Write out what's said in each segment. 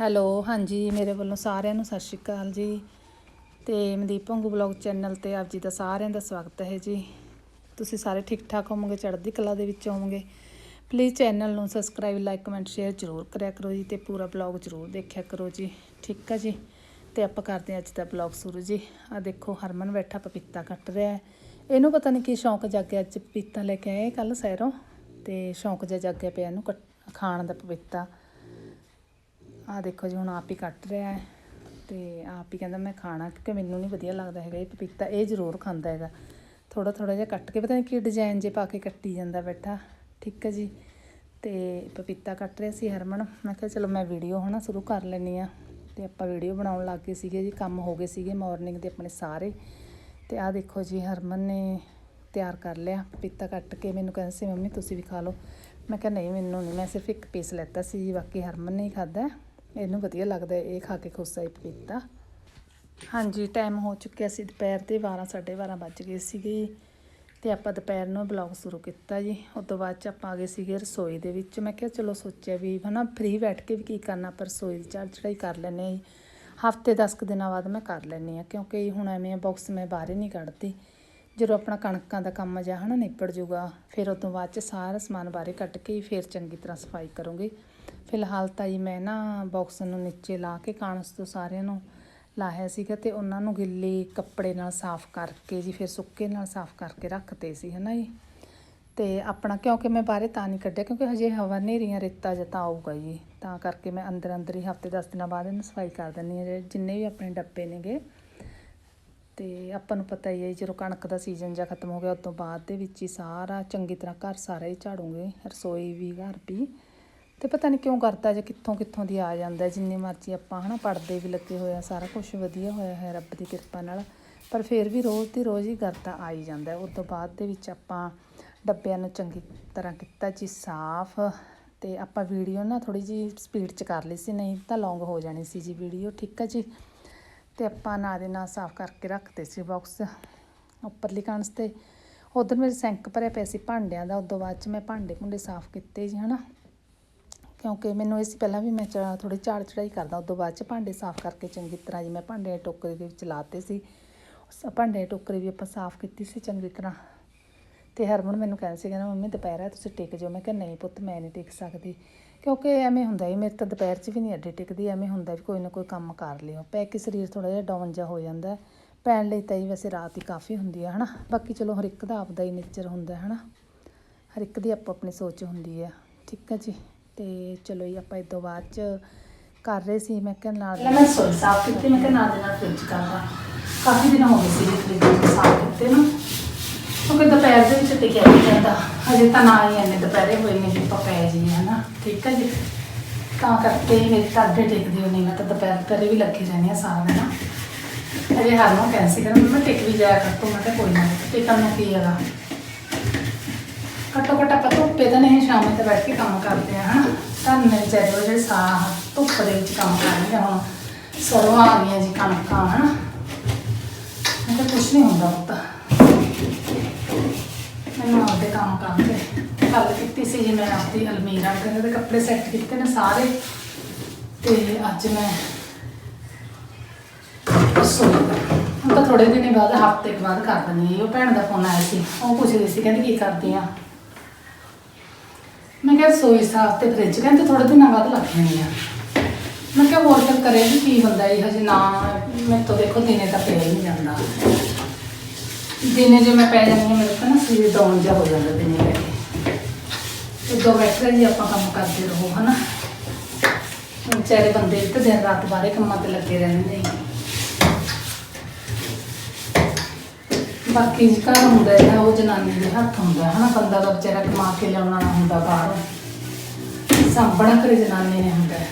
Hello, ਹਾਂਜੀ, ਮੇਰੇ ਵੱਲੋਂ ਸਾਰਿਆਂ ਨੂੰ ਸਤਿ ਸ਼੍ਰੀ ਅਕਾਲ ਜੀ। ਤੇ ਮਨਦੀਪ ਭੰਗੂ ਬਲੌਗ ਚੈਨਲ ਤੇ ਆਪ ਜੀ ਦਾ ਸਾਰਿਆਂ ਦਾ ਸਵਾਗਤ ਹੈ ਜੀ। ਤੁਸੀਂ ਸਾਰੇ ਠੀਕ ਠਾਕ ਹੋਵੋਗੇ, ਚੜ੍ਹਦੀ ਕਲਾ ਦੇ ਵਿੱਚ ਹੋਵੋਗੇ? ਪਲੀਜ਼ ਚੈਨਲ ਨੂੰ ਸਬਸਕ੍ਰਾਈਬ ਲਾਈਕ ਕਮੈਂਟ ਸ਼ੇਅਰ ਜ਼ਰੂਰ ਕਰਿਆ ਕਰੋ ਜੀ ਤੇ ਪੂਰਾ ਬਲੌਗ ਜ਼ਰੂਰ ਦੇਖਿਆ ਕਰੋ ਜੀ। ਠੀਕ ਆ ਜੀ? ਤੇ ਆਪਾਂ ਕਰਦੇ ਹਾਂ ਅੱਜ ਦਾ ਬਲੌਗ ਸ਼ੁਰੂ ਜੀ। ਆ ਦੇਖੋ, ਹਰਮਨ ਬੈਠਾ ਪਪੀਤਾ ਕੱਟ ਰਿਹਾ ਹੈ। ਇਹਨੂੰ ਪਤਾ ਨਹੀਂ ਕੀ ਸ਼ੌਂਕ ਜਾਗਿਆ ਅੱਜ ਪਪੀਤਾ ਲੈ ਕੇ ਆਏ ਕੱਲ ਸੈਰੋਂ ਤੇ ਸ਼ੌਂਕ ਜਿਹਾ ਜਾਗਿਆ ਪਿਆ ਇਹਨੂੰ ਕੱਟ- ਖਾਣ ਦਾ ਪਪੀਤਾ। ਆ ਦੇਖੋ ਜੀ, ਹੁਣ ਆਪ ਹੀ ਕੱਟ ਰਿਹਾ ਹੈ ਤੇ ਆਪ ਹੀ ਕਹਿੰਦਾ ਮੈਂ ਖਾਣਾ, ਕਿਉਂਕਿ ਮੈਨੂੰ ਨਹੀਂ ਵਧੀਆ ਲੱਗਦਾ ਹੈਗਾ ਇਹ ਪਪੀਤਾ, ਇਹ ਜ਼ਰੂਰ ਖਾਂਦਾ ਹੈਗਾ। ਥੋੜਾ ਥੋੜਾ ਜਿਹਾ ਕੱਟ ਕੇ, ਪਤਾ ਨਹੀਂ ਕੀ ਡਿਜ਼ਾਈਨ ਜੇ ਪਾ ਕੇ ਕੱਟੀ ਜਾਂਦਾ ਬੈਠਾ। ਠੀਕ ਹੈ ਜੀ। ਤੇ ਪਪੀਤਾ ਕੱਟ ਰਿਹਾ ਸੀ ਹਰਮਨ। ਮੈਂ ਕਿਹਾ ਚਲੋ ਮੈਂ ਵੀਡੀਓ ਹਨਾ ਸ਼ੁਰੂ ਕਰ ਲੈਣੀ ਆ ਤੇ ਆਪਾਂ ਵੀਡੀਓ ਬਣਾਉਣ ਲੱਗ ਗਏ ਸੀਗੇ ਜੀ, ਕੰਮ ਹੋ ਗਏ ਸੀਗੇ ਮਾਰਨਿੰਗ ਦੇ ਆਪਣੇ ਸਾਰੇ। ਤੇ ਆਹ ਦੇਖੋ ਜੀ, ਹਰਮਨ ਨੇ ਤਿਆਰ ਕਰ ਲਿਆ ਪਪੀਤਾ ਕੱਟ ਕੇ। ਮੈਨੂੰ ਕਹਿੰਦਾ ਸੀ, ਮੰਮੀ ਤੁਸੀਂ ਵੀ ਖਾ ਲਓ। ਮੈਂ ਕਿਹਾ, ਨਹੀਂ, ਮੈਨੂੰ ਨਹੀਂ, ਮੈਂ ਸਿਰਫ ਇੱਕ ਪੀਸ ਲੈਤਾ ਸੀ ਜੀ, ਬਾਕੀ ਹਰਮਨ ਨੇ ਹੀ ਖਾਦਾ ਇਹਨੂੰ ਵਧੀਆ ਲੱਗਦਾ ਇਹ ਖਾ ਕੇ ਖੁਸ਼ ਹੈ ਪਪੀਤਾ। ਹਾਂਜੀ ਟਾਈਮ ਹੋ ਚੁੱਕਿਆ ਸੀ ਦੁਪਹਿਰ ਦੇ 12 12:30 ਵੱਜ ਗਏ ਸੀਗੇ। ਜੀ। ਤੇ ਆਪਾਂ ਦੁਪਹਿਰ ਨੂੰ ਬਲੌਗ ਸ਼ੁਰੂ ਕੀਤਾ ਜੀ। ਉਸ ਤੋਂ ਬਾਅਦ ਚ ਆਪਾਂ ਆ ਗਏ ਸੀਗੇ ਰਸੋਈ ਦੇ ਵਿੱਚ। ਮੈਂ ਕਿਹਾ ਚਲੋ ਸੋਚਿਆ ਵੀ ਹਨਾ ਫ੍ਰੀ ਬੈਠ ਕੇ ਵੀ ਕੀ ਕਰਨਾ, ਪਰ ਰਸੋਈ ਦੀ ਚੜ੍ਹ ਚੜਾਈ ਕਰ ਲੈਂਦੇ ਹਾਂ ਜੀ। ਹਫ਼ਤੇ 10 ਕੁ ਦਿਨਾਂ ਬਾਅਦ ਮੈਂ ਕਰ ਲੈਂਦੀ ਹਾਂ, ਕਿਉਂਕਿ ਹੁਣ ਐਵੇਂ ਬਾਕਸ ਮੈਂ ਬਾਹਰ ਹੀ ਨਹੀਂ ਕੱਢਦੀ। ਜਦੋਂ ਆਪਣਾ ਕਣਕਾਂ ਦਾ ਕੰਮ ਜਿਹਾ ਹਨਾ ਨਿਪਟ ਜੂਗਾ, ਫਿਰ ਉਸ ਤੋਂ ਬਾਅਦ ਚ ਸਾਰਾ ਸਮਾਨ ਬਾਹਰ ਕੱਢ ਕੇ ਫਿਰ ਚੰਗੀ ਤਰ੍ਹਾਂ ਸਫ਼ਾਈ ਕਰੂੰਗੀ। ਫਿਲਹਾਲ ਤਾਂ ਜੀ ਮੈਂ ਨਾ ਬਾਕਸ ਨੂੰ ਨੀਚੇ ਲਾ ਕੇ ਕਾਂਸ ਤੋਂ ਸਾਰਿਆਂ ਨੂੰ ਲਾਇਆ ਸੀਗਾ ਤੇ ਉਹਨਾਂ ਨੂੰ ਗਿੱਲੇ ਕੱਪੜੇ ਨਾਲ ਸਾਫ਼ ਕਰਕੇ ਜੀ ਫਿਰ ਸੁੱਕੇ ਨਾਲ ਸਾਫ਼ ਕਰਕੇ ਰੱਖਤੇ ਸੀ ਹਨਾ ਜੀ। ਤੇ ਆਪਣਾ ਕਿਉਂਕਿ ਮੈਂ ਬਾਹਰੇ ਤਾਂ ਨਹੀਂ ਕੱਢਿਆ ਕਿਉਂਕਿ ਹਜੇ ਹਵਾ ਨੇਰੀਆਂ ਰੇਤਾ ਜਿਹਾ ਤਾਂ ਆਊਗਾ ਜੀ। ਤਾਂ ਕਰਕੇ ਮੈਂ ਅੰਦਰ ਅੰਦਰ ਹੀ ਹਫ਼ਤੇ 10 ਦਿਨਾਂ ਬਾਅਦ ਇਹਨੂੰ ਸਫ਼ਾਈ ਕਰ ਦਿੰਦੀ ਹਾਂ ਜਿੰਨੇ ਵੀ ਆਪਣੇ ਡੱਬੇ ਨੇਗੇ। ਤੇ ਆਪਾਂ ਨੂੰ ਪਤਾ ਹੀ ਹੈ ਜੀ, ਜਦੋਂ ਕਣਕ ਦਾ ਸੀਜ਼ਨ ਜਾਂ ਖਤਮ ਹੋ ਗਿਆ ਉਸ ਤੋਂ ਬਾਅਦ ਦੇ ਵਿੱਚ ਹੀ ਸਾਰਾ ਚੰਗੀ ਤਰ੍ਹਾਂ ਘਰ ਸਾਰਾ ਹੀ ਝਾੜੂਗੇ ਰਸੋਈ ਵੀ ਘਰ ਵੀ। ਤੇ ਪਤਾ ਨਹੀਂ ਕਿਉਂ ਕਰਦਾ ਜੇ ਕਿੱਥੋਂ ਕਿੱਥੋਂ ਦੀ ਆ ਜਾਂਦਾ ਜਿੰਨੇ ਮਰਜ਼ੀ ਆਪਾਂ ਹਨਾ ਪੜਦੇ ਵੀ ਲੱਗੇ ਹੋਏ ਆ, ਸਾਰਾ ਕੁਝ ਵਧੀਆ ਹੋਇਆ ਹੈ ਰੱਬ ਦੀ ਕਿਰਪਾ ਨਾਲ। ਪਰ ਫਿਰ ਵੀ ਰੋਜ਼ ਦੀ ਰੋਜ਼ ਹੀ ਕਰਦਾ ਆ ਹੀ ਜਾਂਦਾ ਹੈ। ਉਸ ਤੋਂ ਬਾਅਦ ਦੇ ਵਿੱਚ ਆਪਾਂ ਡੱਬਿਆਂ ਨੂੰ ਚੰਗੀ ਤਰ੍ਹਾਂ ਕੀਤਾ ਜੀ ਸਾਫ਼ ਤੇ ਆਪਾਂ ਵੀਡੀਓ ਨਾ ਥੋੜੀ ਜੀ ਸਪੀਡ 'ਚ ਕਰ ਲਈ ਸੀ, ਨਹੀਂ ਤਾਂ ਲੌਂਗ ਹੋ ਜਾਣੀ ਸੀ ਜੀ ਵੀਡੀਓ, ਠੀਕ ਹੈ ਜੀ? ਤੇ ਆਪਾਂ ਨਾਲ ਦੇ ਨਾਲ ਸਾਫ਼ ਕਰਕੇ ਰੱਖਤੇ ਸੀ ਬਾਕਸ ਉੱਪਰਲੀ ਕਾਂਸ ਤੇ। ਉਧਰ ਮੇਰੇ ਸਿੰਕ ਭਰਿਆ ਪਿਆ ਸੀ ਭਾਂਡਿਆਂ ਦਾ, ਉਦੋਂ ਬਾਅਦ ਚ ਮੈਂ ਭਾਂਡੇ ਭੁੰਡੇ ਸਾਫ਼ ਕੀਤੇ ਜੀ ਹਨਾ। ਕਿਉਂਕਿ ਮੈਨੂੰ ਇਸ ਪਹਿਲਾਂ ਵੀ ਮੈਂ ਥੋੜੀ ਝਾੜ ਚੜਾਈ ਕਰਦਾ, ਉਦੋਂ ਬਾਅਦ ਚ ਭਾਂਡੇ ਸਾਫ਼ ਕਰਕੇ ਚੰਗੀ ਤਰ੍ਹਾਂ ਜਿਵੇਂ ਮੈਂ ਭਾਂਡੇ ਦੇ ਟੋਕਰੇ ਦੇ ਵਿੱਚ ਲਾਤੇ ਸੀ। ਸ- ਭਾਂਡੇ ਦੇ ਟੋਕਰੇ ਵੀ ਆਪਾਂ ਸਾਫ਼ ਕੀਤੀ ਸੀ ਚੰਗੀ ਤਰ੍ਹਾਂ। ਤੇ ਹਰਮਨ ਮੈਨੂੰ ਕਹਿੰਦਾ ਸੀ ਕਹਿੰਦਾ ਮੰਮੀ, ਦੁਪਹਿਰ ਹੈ, ਤੁਸੀਂ ਟਿਕ ਜਾਓ। ਮੈਂ ਕਿਹਾ, ਨਹੀਂ ਪੁੱਤ, ਮੈਂ ਨਹੀਂ ਟਿਕ ਸਕਦੀ। ਕਿਉਂਕਿ ਐਵੇਂ ਹੁੰਦਾ ਹੀ, ਮੇਰੇ ਤਾਂ ਦੁਪਹਿਰ 'ਚ ਵੀ ਨਹੀਂ ਅੱਡੇ ਟਿਕਦੀ, ਐਵੇਂ ਹੁੰਦਾ ਵੀ ਕੋਈ ਨਾ ਕੋਈ ਕੰਮ ਕਰ ਲਿਓ। ਪੈ ਕੇ ਸਰੀਰ ਥੋੜਾ ਜਿਹਾ ਡਾਊਨ ਜਿਹਾ ਹੋ ਜਾਂਦਾ ਪੈਣ ਲਈ ਤਾਂ ਹੀ ਵੈਸੇ ਰਾਤ ਹੀ ਕਾਫੀ ਹੁੰਦੀ ਹੈ, ਹਨਾ? ਬਾਕੀ ਚਲੋ, ਹਰ ਇੱਕ ਦਾ ਆਪਦਾ ਹੀ ਨੇਚਰ ਹੁੰਦਾ ਹੈ, ਹਨਾ? ਹਰ ਇੱਕ ਦੀ ਆਪੋ ਆਪਣੀ ਸੋਚ ਹੁੰਦੀ ਹੈ। ਠੀਕ ਹੈ ਜੀ। ਤੇ ਚਲੋ ਜੀ, ਆਪਾਂ ਇਹ ਬਾਅਦ ਚ ਕਰ ਰਹੇ ਸੀ। ਮੈਂ ਕਿਹਾ ਨਾਲ ਮੈਂ ਸੋਈ ਸਾਫ਼ ਕੀਤੀ, ਮੈਂ ਕਿਹਾ ਨਾਲ ਦੇ ਨਾਲ ਫ੍ਰਿਜ ਕਰਦਾ ਕਾਫੀ ਦਿਨ ਹੋ ਗਏ ਸੀ ਫ੍ਰਿਜ ਸਾਫ਼ ਕੀਤੇ ਨਾ। ਕਿਉਂਕਿ ਦੁਪਹਿਰ ਦੇ ਵਿੱਚ ਟਿਕਿਆ ਨਹੀਂ ਜਾਂਦਾ। ਹਜੇ ਤਾਂ ਨਾ ਹੀ ਇੰਨੇ ਦੁਪਹਿਰੇ ਹੋਏ ਨੇ ਕਿ ਆਪਾਂ ਪੈ ਜਾਈਏ ਹਨਾ। ਠੀਕ ਹੈ ਜੀ। ਤਾਂ ਕਰਕੇ ਹੀ ਮੇਰੇ ਤਾਂ ਟਿਕਦੀ ਹੋਣੀ ਮੈਂ ਤਾਂ ਦੁਪਹਿਰ ਦੁਪਹਿਰੇ ਵੀ ਲੱਗੇ ਰਹਿੰਦੀ ਆ ਸਾਰਾ ਦਿਨ। ਹਜੇ ਹਾਰਮੋਂ ਕੈਂਸੀ ਕਰਨ ਮੈਂ ਟਿਕ ਵੀ ਜਾਇਆ ਕਰ ਤੂੰ। ਮੈਂ ਕਿਹਾ ਕੋਈ ਨਾ, ਟਿਕਣ ਨੂੰ ਕੀ ਹੈਗਾ? ਘੱਟੋ ਘੱਟ ਆਪਾਂ ਧੁੱਪੇ ਤਾਂ ਨਹੀਂ, ਸ਼ਾਮੇ ਤੇ ਬੈਠ ਕੇ ਕੰਮ ਕਰਦੇ ਆ, ਹਨਾ? ਤਾਂ ਮੇਰੇ ਜਿਹੜੇ ਉਹ ਜਿਹੜੇ ਸਾਹ, ਧੁੱਪ ਦੇ ਵਿੱਚ ਕੰਮ ਕਰਨਗੇ, ਹੁਣ ਸਰੋਂ ਆ ਗਈਆਂ ਜੀ ਕਣਕਾਂ, ਹਨਾ? ਮੈਂ ਤਾਂ ਕੁਛ ਨਹੀਂ ਹੁੰਦਾ ਪੁੱਤ। ਮੈਨੂੰ ਆਪਦੇ ਕੰਮ ਕਰਦੇ ਕੱਲ ਕੀਤੀ ਸੀ ਜੀ, ਮੈਂ ਆਪਦੀ ਅਲਮੀਰਾ ਕਹਿੰਦੇ ਦੇ ਕੱਪੜੇ ਸੈੱਟ ਕੀਤੇ ਨੇ ਸਾਰੇ। ਤੇ ਅੱਜ ਮੈਂ ਸੋਈ ਹੁਣ ਤਾਂ ਥੋੜੇ ਦਿਨ ਬਾਅਦ, ਹਫ਼ਤੇ ਕੁ ਬਾਅਦ ਕਰ ਦਿੰਦੀ ਹਾਂ। ਉਹ ਭੈਣ ਦਾ ਫੋਨ ਆਇਆ ਸੀ, ਉਹ ਪੁੱਛਦੀ ਸੀ, ਕਹਿੰਦੀ ਕੀ ਕਰਦੀ ਆ? ਮੈਂ ਸੋਈ ਸਾਫ਼ ਤੇ ਫ੍ਰਿਜ ਕਹਿੰਦੇ ਥੋੜੇ ਦਿਨਾਂ ਬਾਅਦ ਲੱਗ ਜਾਣੀ ਆ। ਮੈਂ ਕਿਹਾ ਹੋਰ ਫਿਰ ਕਰੇ ਵੀ ਕੀ ਹੁੰਦਾ ਇਹ, ਹਜੇ ਨਾ ਮੈਂ ਤਾਂ ਦੇਖੋ ਦਿਨੇ ਤਾਂ ਪਿਆ ਹੀ ਨਹੀਂ ਜਾਂਦਾ। ਦਿਨੇ ਜੇ ਮੈਂ ਪੈ ਜਾਂਦੀ ਹਾਂ, ਮੇਰੇ ਤਾਂ ਨਾ ਸਰੀਰ ਡਾਊਨ ਜਿਹਾ ਹੋ ਜਾਂਦਾ ਦਿਨੇ ਬੈ ਕੇ। ਉਦੋਂ ਬੈਠੇ ਜੀ ਆਪਾਂ ਕੰਮ ਕਰਦੇ ਰਹੋ, ਹਨਾ। ਵਿਚਾਰੇ ਬੰਦੇ ਵੀ ਤਾਂ ਦਿਨ ਰਾਤ ਬਾਰੇ ਕੰਮਾਂ ਤੇ ਲੱਗੇ ਰਹਿੰਦੇ ਨੇ ਬਾਕੀ ਘਰ ਹੁੰਦਾ ਹੈ, ਉਹ ਜਨਾਨੀ ਦੇ ਹੱਥ ਹੁੰਦਾ ਹਨਾ, ਬੰਦਾ ਤਾਂ ਵਿਚਾਰਾ ਕਮਾ ਕੇ ਲਿਆਉਣਾ ਹੁੰਦਾ ਬਾਹਰੋਂ। ਸਾਂਭਣਾ ਕਰੇ ਜਨਾਨੀ ਨੇ ਹੁੰਦਾ ਹੈ।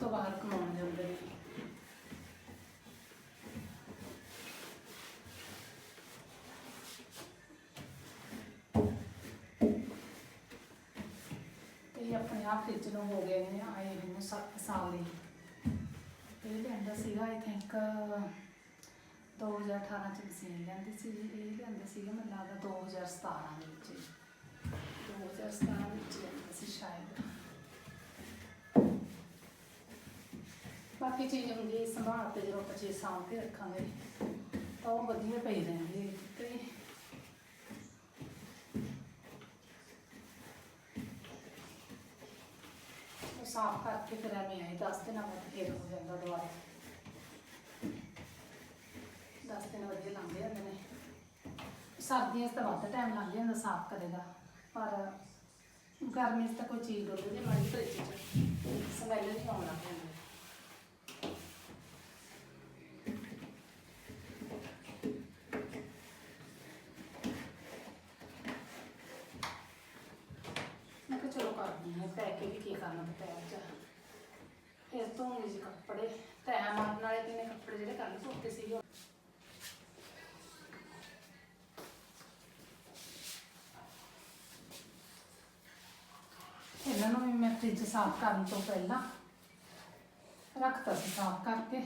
ਤੋਂ ਬਾਹਰ ਕਮਾਉਣ ਜਾਂਦੇ ਨੇ ਤੇ ਆਪਣੇ ਆਪ ਫ੍ਰਿਜ ਨੂੰ ਹੋ ਗਏ ਨੇ, ਆਏ ਮੈਨੂੰ 7 ਸਾਲ ਦੇ ਲਿਆਂਦਾ ਸੀਗਾ ਆਈ ਥਿੰਕ 2018 ਚ ਮਸ਼ੀਨ ਲੈਂਦੀ ਸੀ, ਇਹ ਲਿਆਂਦਾ ਸੀਗਾ, ਮੈਨੂੰ ਲੱਗਦਾ 2017 ਦੇ ਵਿੱਚ। 2017 ਵਿੱਚ ਲਿਆਂਦਾ ਸੀ ਸ਼ਾਇਦ। ਬਾਕੀ ਚੀਜ਼ ਹੁੰਦੀ ਸੰਭਾਲ ਤੇ ਜਦੋਂ ਆਪਾਂ ਚੀਜ਼ ਸਾਂਭ ਕੇ ਰੱਖਾਂਗੇ, ਤਾਂ ਉਹ ਵਧੀਆ ਪਈ ਰਹਿੰਦੀ ਤੇ ਸਾਫ਼ ਕਰਕੇ ਫਿਰ ਐਵੇਂ ਆਏ 10 ਦਿਨਾਂ ਬਾਅਦ ਫਿਰ ਹੋ ਜਾਂਦਾ ਦੁਬਾਰਾ। 10 ਦਿਨ ਵਧੀਆ ਲੰਘ ਹੁੰਦੇ ਨੇ ਸਰਦੀਆਂ 'ਚ ਤਾਂ ਵੱਧ ਟਾਈਮ ਲੱਗ ਜਾਂਦਾ ਸਾਫ਼ ਕਰੇਗਾ ਪਰ ਗਰਮੀ 'ਚ ਤਾਂ ਕੋਈ ਚੀਜ਼ ਡੋਲੇ ਨਹੀਂ ਮਾੜੀ ਫਰਿੱਜ 'ਚ ਸਮੈਲ ਨਹੀਂ ਆਉਣ ਲੱਗ ਜਾਂਦੀ ਮੈਂ ਕਿਹਾ ਪੈ ਕੇ ਵੀ ਕੀ ਕਰਨਾ ਦੁਪਹਿਰ ਚ। ਫਿਰ ਧੋਂਗੇ ਜੀ ਕੱਪੜੇ ਤੈਅ ਮਾਰਨ ਵਾਲੇ ਤੇ ਨੇ ਕੱਪੜੇ ਜਿਹੜੇ ਕੱਲ ਧੋਤੇ ਸੀਗੇ। ਇਹਨਾਂ ਨੂੰ ਵੀ ਮੈਂ ਫ੍ਰਿਜ ਸਾਫ਼ ਕਰਨ ਤੋਂ ਪਹਿਲਾਂ ਰੱਖਤਾ ਸੀ ਸਾਫ਼ ਕਰਕੇ।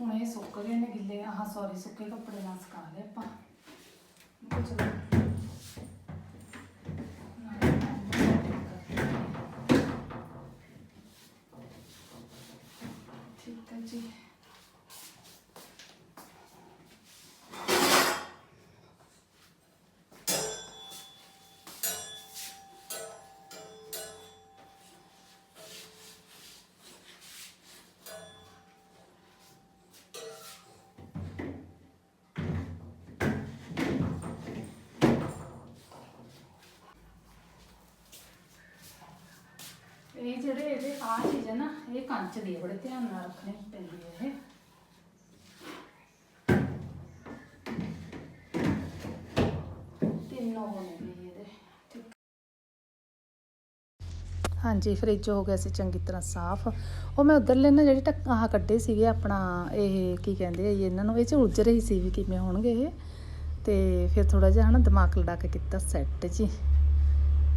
ਹੁਣ ਇਹ ਸੁੱਕ ਗਏ ਨੇ ਗਿੱਲੇ, ਆਹ ਸੌਰੀ ਸੁੱਕੇ ਕੱਪੜੇ ਨਾਲ ਸੁਕਾ ਲਏ ਆਪਾਂ। ਮੈਂ ਕਿਹਾ ਜਿਹੜੇ ਇਹਦੇ ਆ ਚੀਜ਼ ਹੈ ਨਾ, ਇਹ ਕੰਚ ਦੀ ਹੈ ਬੜੇ ਧਿਆਨ ਨਾਲ ਰੱਖਣੀ ਪੈਂਦੀ ਹੈ ਇਹ। ਤਿੰਨ ਉਹ ਵੀ ਇਹਦੇ ਹਾਂਜੀ, ਫ੍ਰਿਜ ਹੋ ਗਿਆ ਸੀ ਚੰਗੀ ਤਰ੍ਹਾਂ ਸਾਫ਼। ਉਹ ਮੈਂ ਉਧਰਲੇ ਨਾ ਜਿਹੜੇ ਟੱਕ ਆਹ ਕੱਢੇ ਸੀਗੇ ਆਪਣਾ, ਇਹ ਕੀ ਕਹਿੰਦੇ ਆ ਇਹਨਾਂ ਨੂੰ, ਇਹ ਚ ਉਲਝ ਰਹੀ ਸੀ ਵੀ ਕਿਵੇਂ ਹੋਣਗੇ ਇਹ। ਤੇ ਫਿਰ ਥੋੜਾ ਜਿਹਾ ਹਨਾ ਦਿਮਾਗ ਲੜਾ ਕੇ ਕੀਤਾ ਸੈੱਟ ਜੀ।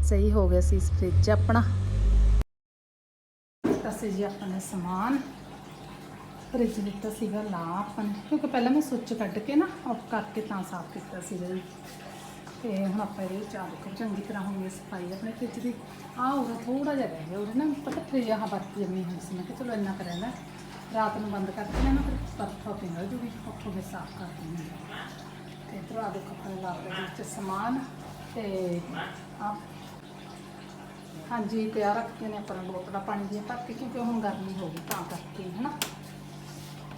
ਸਹੀ ਹੋ ਗਿਆ ਸੀ ਫ੍ਰਿਜ ਆਪਣਾ। ਸੀ ਜੀ ਆਪਾਂ ਨੇ ਸਮਾਨ। ਫ੍ਰਿਜ ਦਿੱਤਾ ਸੀਗਾ ਲਾ ਆਪਾਂ ਨੇ। ਕਿਉਂਕਿ ਪਹਿਲਾਂ ਮੈਂ ਸੁੱਚ ਕੱਢ ਕੇ ਨਾ ਆਫ ਕਰਕੇ ਤਾਂ ਸਾਫ਼ ਕੀਤਾ ਸੀ ਜੀ। ਤੇ ਹੁਣ ਆਪਾਂ ਇਹਦੇ ਵਿੱਚ ਆ ਦੇਖੋ, ਚੰਗੀ ਤਰ੍ਹਾਂ ਹੋ ਗਈ ਸਫ਼ਾਈ ਆਪਣੇ ਫ੍ਰਿਜ ਦੀ। ਆ ਉਹ ਥੋੜਾ ਜਿਹਾ ਰਹਿ ਗਿਆ, ਉਹਦੇ ਨਾ ਪਤਾ ਫ੍ਰਿਜ ਆਹ ਬੱਤੀ ਜੰਮੀ ਹੋਈ ਸੀ। ਮੈਂ ਕਿਹਾ ਚਲੋ ਇੰਨਾ ਕਰਿਆ ਨਾ ਰਾਤ ਨੂੰ ਬੰਦ ਕਰਕੇ ਨਾ ਫਿਰ ਬਰਫ ਪਿੰਗਲ ਜੂਗੀ, ਉੱਥੋਂ ਫਿਰ ਸਾਫ਼ ਕਰ ਦਿੰਦੀ ਹਾਂ। ਤੇ ਇੱਧਰੋਂ ਆ ਦੇਖੋ ਆਪਣੇ ਲਾ ਦੇ ਵਿੱਚ ਸਮਾਨ। ਤੇ ਆ ਹਾਂਜੀ, ਪਿਆ ਰੱਖਦੇ ਨੇ ਆਪਣਾ ਬੋਤਲਾਂ ਪਾਣੀ ਦੀਆਂ ਭਰ ਕੇ ਕਿਉਂਕਿ ਹੁਣ ਗਰਮੀ ਹੋ ਗਈ ਤਾਂ ਕਰਕੇ, ਹਨਾ?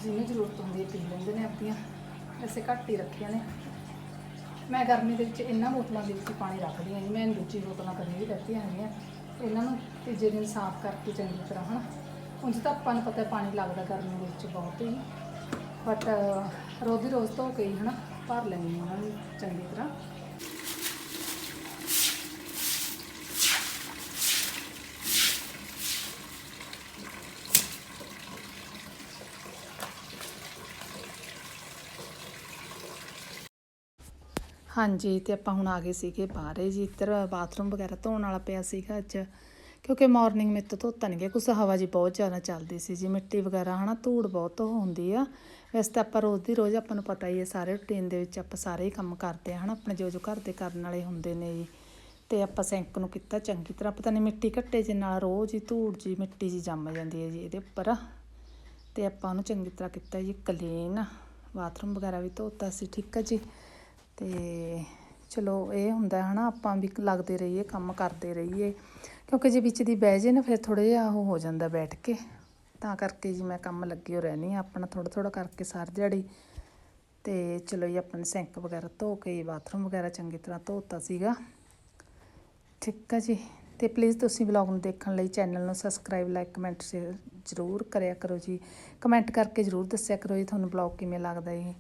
ਜਿੰਨੀ ਜ਼ਰੂਰਤ ਹੁੰਦੀ ਹੈ, ਪੀ ਲੈਂਦੇ ਨੇ ਆਪਣੀਆਂ। ਵੈਸੇ ਘੱਟ ਹੀ ਰੱਖੀਆਂ ਨੇ। ਮੈਂ ਗਰਮੀ ਦੇ ਵਿੱਚ ਇਹਨਾਂ ਬੋਤਲਾਂ ਦੇ ਵਿੱਚ ਪਾਣੀ ਰੱਖਦੀ ਹਾਂ ਜੀ। ਮੈਂ ਦੂਜੀ ਬੋਤਲਾਂ ਕਦੇ ਵੀ ਰੱਖੀਆਂ ਹੈਗੀਆਂ। ਇਹਨਾਂ ਨੂੰ ਤੀਜੇ ਦਿਨ ਸਾਫ਼ ਕਰਕੇ ਚੰਗੀ ਤਰ੍ਹਾਂ, ਹਨਾ? ਉਂਝ ਤਾਂ ਆਪਾਂ ਨੂੰ ਪਤਾ ਪਾਣੀ ਲੱਗਦਾ ਗਰਮੀ ਦੇ ਵਿੱਚ ਬਹੁਤ ਹੀ। ਬਟ ਰੋਜ਼ ਦੀ ਰੋਜ਼ ਧੋ ਕੇ ਹੀ, ਹਨਾ, ਭਰ ਲੈਂਦੀ ਹਾਂ ਉਹਨਾਂ ਨੂੰ ਚੰਗੀ ਤਰ੍ਹਾਂ। ਹਾਂਜੀ, ਤੇ ਆਪਾਂ ਹੁਣ ਆ ਗਏ ਸੀਗੇ ਬਾਹਰੇ ਜੀ। ਇੱਧਰ ਬਾਥਰੂਮ ਵਗੈਰਾ ਧੋਣ ਵਾਲਾ ਪਿਆ ਸੀਗਾ ਅੱਜ। ਕਿਉਂਕਿ ਮਾਰਨਿੰਗ ਮੇਰੇ ਤੋਂ ਧੋਤਾ ਨਹੀਂ ਗਿਆ ਕੁਛ ਹਵਾ ਜੀ ਬਹੁਤ ਜ਼ਿਆਦਾ ਚੱਲਦੀ ਸੀ ਜੀ। ਮਿੱਟੀ ਵਗੈਰਾ, ਹਨਾ, ਧੂੜ ਬਹੁਤ ਹੁੰਦੀ ਆ। ਵੈਸੇ ਤਾਂ ਆਪਾਂ ਰੋਜ਼ ਦੀ ਰੋਜ਼ ਆਪਾਂ ਨੂੰ ਪਤਾ ਹੀ ਹੈ ਸਾਰੇ ਰੂਟੀਨ ਦੇ ਵਿੱਚ ਆਪਾਂ ਸਾਰੇ ਹੀ ਕੰਮ ਕਰਦੇ ਆ, ਹਨਾ। ਆਪਣੇ ਜੋ ਜੋ ਘਰ ਦੇ ਕਰਨ ਵਾਲੇ ਹੁੰਦੇ ਨੇ ਜੀ। ਤੇ ਆਪਾਂ ਸਿੰਕ ਨੂੰ ਕੀਤਾ ਚੰਗੀ ਤਰ੍ਹਾਂ। ਪਤਾ ਨਹੀਂ ਮਿੱਟੀ ਘੱਟੇ ਜੇ ਨਾਲ ਰੋਜ਼ ਹੀ ਧੂੜ ਜੀ ਮਿੱਟੀ ਜੀ ਜੰਮ ਜਾਂਦੀ ਹੈ ਜੀ ਇਹਦੇ ਉੱਪਰ। ਤੇ ਆਪਾਂ ਉਹਨੂੰ ਚੰਗੀ ਤਰ੍ਹਾਂ ਕੀਤਾ ਜੀ ਕਲੀਨ ਬਾਥਰੂਮ ਵਗੈਰਾ ਵੀ ਧੋਤਾ ਸੀ, ਠੀਕ ਆ ਜੀ। ਤੇ ਚਲੋ ਇਹ ਹੁੰਦਾ ਹਨਾ, ਆਪਾਂ ਵੀ ਲੱਗਦੇ ਰਹੀਏ, ਕੰਮ ਕਰਦੇ ਰਹੀਏ। ਕਿਉਂਕਿ ਜੇ ਵਿੱਚ ਦੀ ਬਹਿ ਜੇ ਨਾ, ਫਿਰ ਥੋੜਾ ਜਿਹਾ ਉਹ ਹੋ ਜਾਂਦਾ ਬੈਠ ਕੇ। ਤਾਂ ਕਰਕੇ ਜੀ ਮੈਂ ਕੰਮ ਲੱਗੀ ਹੋ ਰਹਿਣੀ ਆ ਆਪਣਾ ਥੋੜਾ ਥੋੜਾ ਕਰਕੇ ਸਾਰ ਦਿਹਾੜੀ। ਤੇ ਚਲੋ ਜੀ ਆਪਾਂ ਨੇ ਸਿੰਕ ਵਗੈਰਾ ਧੋ ਕੇ ਬਾਥਰੂਮ ਵਗੈਰਾ ਚੰਗੀ ਤਰ੍ਹਾਂ ਧੋਤਾ ਸੀਗਾ। ਠੀਕ ਆ ਜੀ। ਤੇ ਪਲੀਜ਼ ਤੁਸੀਂ ਵਲੌਗ ਨੂੰ ਦੇਖਣ ਲਈ ਚੈਨਲ ਨੂੰ ਸਬਸਕ੍ਰਾਈਬ ਲਾਈਕ ਕਮੈਂਟ ਸ਼ੇਅਰ ਜ਼ਰੂਰ ਕਰਿਆ ਕਰੋ ਜੀ। ਕਮੈਂਟ ਕਰਕੇ ਜ਼ਰੂਰ ਦੱਸਿਆ ਕਰੋ ਜੀ, ਤੁਹਾਨੂੰ ਵਲੌਗ ਕਿਵੇਂ ਲੱਗਦਾ ਜੀ।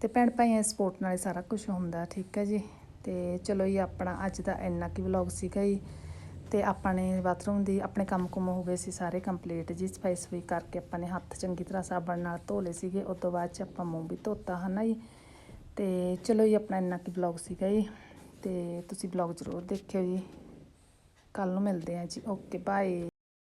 ਤੇ ਭੈਣ ਭਾਈਆਂ ਸਪੋਰਟ ਨਾਲ ਹੀ ਸਾਰਾ ਕੁਝ ਹੁੰਦਾ, ਠੀਕ ਹੈ ਜੀ। ਤੇ ਚਲੋ ਜੀ, ਆਪਣਾ ਅੱਜ ਦਾ ਇੰਨਾ ਕੀ ਵਲੌਗ ਸੀਗਾ ਜੀ। ਤੇ ਆਪਾਂ ਨੇ ਬਾਥਰੂਮ ਦੀ ਆਪਣੇ ਕੰਮ ਕੁਮ ਹੋ ਗਏ ਸੀ ਸਾਰੇ ਕੰਪਲੀਟ ਜੀ। ਸਫ਼ਾਈ ਸਫ਼ਾਈ ਕਰਕੇ ਆਪਾਂ ਨੇ ਹੱਥ ਚੰਗੀ ਤਰ੍ਹਾਂ ਸਾਬਣ ਨਾਲ ਧੋ ਲਏ ਸੀਗੇ। ਉਸ ਤੋਂ ਬਾਅਦ ਚ ਆਪਾਂ ਮੂੰਹ ਵੀ ਧੋਤਾ, ਹਨਾ ਜੀ। ਤੇ ਚਲੋ ਜੀ, ਆਪਣਾ ਇੰਨਾ ਕੀ ਵਲੌਗ ਸੀਗਾ ਜੀ। ਤੇ ਤੁਸੀਂ ਵਲੌਗ ਜ਼ਰੂਰ ਦੇਖਿਓ ਜੀ। ਕੱਲ ਨੂੰ ਮਿਲਦੇ ਹਾਂ ਜੀ। Okay bye